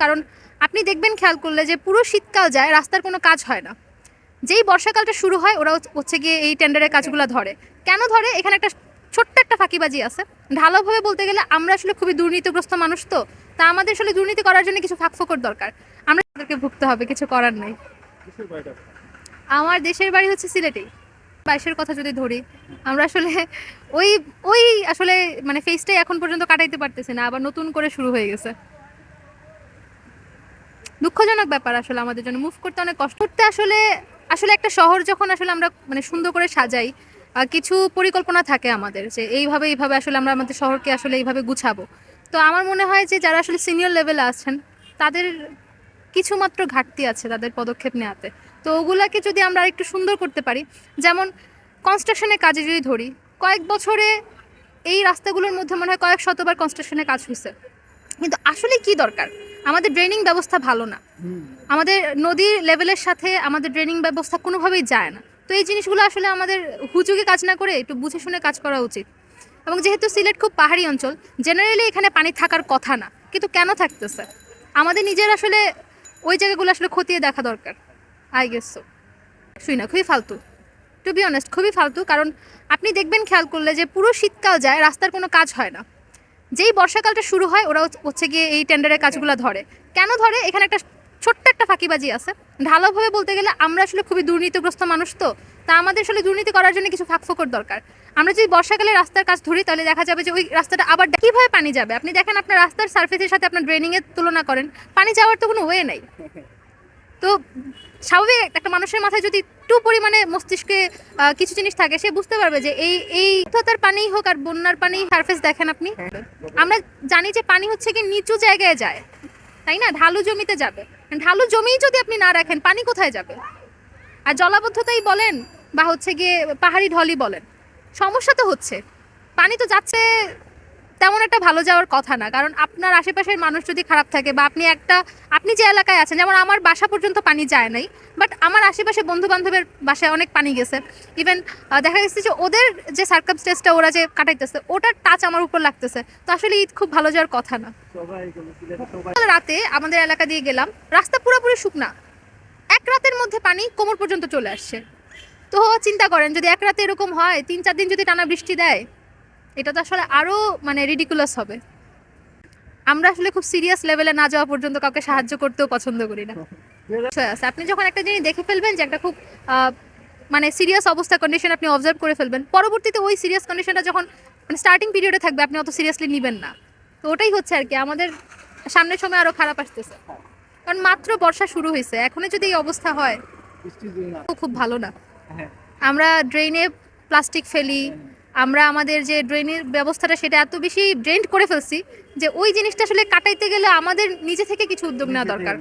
কারণ আপনি দেখবেন খেয়াল করলে যে পুরো শীতকাল যায় রাস্তার কোনো কাজ হয় না। যেই বর্ষাকালটা শুরু হয় ওরা হচ্ছে- গিয়ে এই টেন্ডারের কাজগুলো ধরে। কেন ধরে? এখানে একটা ছোট্ট একটা ফাঁকিবাজি আছে। ঢালাওভাবে বলতে গেলে আমরা আসলে খুবই দুর্নীতিগ্রস্ত মানুষ তো তা আমাদের আসলে দুর্নীতি করার জন্য কিছু ফাঁকফোকর দরকার। আমরা তাদেরকে ভুগতে হবে কিছু করার নাই। আমার দেশের বাড়ি হচ্ছে সিলেটেই বাইশের কথা যদি ধরি আমরা আসলে ওই ওই আসলে মানে ফেসটাই এখন পর্যন্ত কাটাইতে পারতেছি না আবার নতুন করে শুরু হয়ে গেছে। দুঃখজনক ব্যাপার আসলে আমাদের জন্য। মুভ করতে অনেক কষ্ট। করতে আসলে আসলে একটা শহর যখন আসলে আমরা মানে সুন্দর করে সাজাই কিছু পরিকল্পনা থাকে আমাদের যে এইভাবে এইভাবে আসলে আমরা আমাদের শহরকে আসলে এইভাবে গুছাবো। তো আমার মনে হয় যে যারা আসলে সিনিয়র লেভেলে আছেন, তাদের কিছুমাত্র ঘাটতি আছে তাদের পদক্ষেপ নেওয়াতে। তো ওগুলাকে যদি আমরা একটু সুন্দর করতে পারি, যেমন কনস্ট্রাকশনের কাজে যদি ধরি, কয়েক বছরে এই রাস্তাগুলোর মধ্যে মনে হয় কয়েক শতবার কনস্ট্রাকশনের কাজ হয়েছে কিন্তু আসলে কি দরকার? আমাদের ড্রেনিং ব্যবস্থা ভালো না। আমাদের নদীর লেভেলের সাথে আমাদের ড্রেনিং ব্যবস্থা কোনোভাবেই যায় না। তো এই জিনিসগুলো আসলে আমাদের হুজুগে কাজ না করে একটু বুঝে শুনে কাজ করা উচিত। এবং যেহেতু সিলেট খুব পাহাড়ি অঞ্চল জেনারেলি এখানে পানি থাকার কথা না। কিন্তু কেন থাকতেছে? আমাদের নিজের আসলে ওই জায়গাগুলো আসলে খতিয়ে দেখা দরকার আই গেস সো শুই না খুবই ফালতু। টু বি অনেস্ট খুবই ফালতু। কারণ আপনি দেখবেন খেয়াল করলে যে পুরো শীতকাল যায় রাস্তার কোনো কাজ হয় না। যেই বর্ষাকালটা শুরু হয়, ওরা হচ্ছে- গিয়ে এই টেন্ডারের কাজগুলো ধরে। কেন ধরে? এখানে একটা ছোট্ট একটা ফাঁকিবাজি আছে। ঢালাওভাবে বলতে গেলে আমরা আসলে খুবই দুর্নীতিগ্রস্ত মানুষ তো, তা আমাদের আসলে দুর্নীতি করার জন্য কিছু ফাঁকফোকর দরকার। আমরা যদি বর্ষাকালে রাস্তার কাজ ধরি, তাহলে দেখা যাবে যে ওই রাস্তাটা আবার কীভাবে পানি যাবে? আপনি দেখেন আপনার রাস্তার সার্ফেসের সাথে আপনার ড্রেনিংয়ের তুলনা করেন। পানি যাওয়ার তো কোনো ওয়ে নাই। তো স্বাভাবিক একটা মানুষের মাথায় যদি একটু পরিমাণে মস্তিষ্কে কিছু জিনিস থাকে, সে বুঝতে পারবে যে এই এই তার পানিই হোক আর বন্যার পানি সারফেস দেখেন আপনি। আমরা জানি যে পানি হচ্ছে কি নিচু জায়গায় যায়, তাই না? ঢালু জমিতে যাবে। ঢালু জমিই যদি আপনি না রাখেন, পানি কোথায় যাবে? আর জলাবদ্ধতাই বলেন বা হচ্ছে গিয়ে পাহাড়ি ঢলই বলেন। সমস্যা তো হচ্ছে। পানি তো যাচ্ছে তেমন একটা ভালো যাওয়ার কথা না। কারণ আপনার আশেপাশের মানুষ যদি খারাপ থাকে বা আপনি একটা, আপনি যে এলাকায় আছেন, যেমন আমার বাসা পর্যন্ত পানি যায় নাই বাট আমার আশেপাশে বন্ধু বান্ধবের বাসায় অনেক পানি গেছে। ইভেন দেখা গেছে যে ওদের যে সার্কামস্টেন্সটা ওরা যে কাটাইতেছে, ওটার টাচ আমার উপর লাগতেছে। তো আসলে ঈদ খুব ভালো যাওয়ার কথা না। রাতে আমাদের এলাকা দিয়ে গেলাম, রাস্তা পুরোপুরি শুকনা। এক রাতের মধ্যে পানি কোমর পর্যন্ত চলে আসছে। তো চিন্তা করেন, যদি এক রাতে এরকম হয়, তিন চার দিন যদি টানা বৃষ্টি দেয় এটা তো আসলে আরও মানে রিডিকুলাস হবে। আমরা আসলে খুব সিরিয়াস লেভেলে না যাওয়া পর্যন্ত কাউকে সাহায্য করতেও পছন্দ করি না। আছে। আপনি যখন একটা জিনিস দেখে ফেলবেন যে একটা খুব মানে সিরিয়াস অবস্থা কন্ডিশন আপনি অবজার্ভ করে ফেলবেন পরবর্তীতে ওই সিরিয়াস কন্ডিশনটা যখন মানে স্টার্টিং পিরিয়ডে থাকবে আপনি অত সিরিয়াসলি নেবেন না। তো ওটাই হচ্ছে আর কি আমাদের সামনের সময় আরও খারাপ আসতেছে। কারণ মাত্র বর্ষা শুরু হয়েছে এখনই যদি এই অবস্থা হয় তো খুব ভালো না। হ্যাঁ। আমরা ড্রেনে প্লাস্টিক ফেলি আমরা আমাদের যে ড্রেনের ব্যবস্থাটা সেটা এত বেশি ড্রেন্ড করে ফেলছি যে ওই জিনিসটা আসলে কাটাইতে গেলে আমাদের নিজে থেকে কিছু উদ্যোগ নেওয়া দরকার।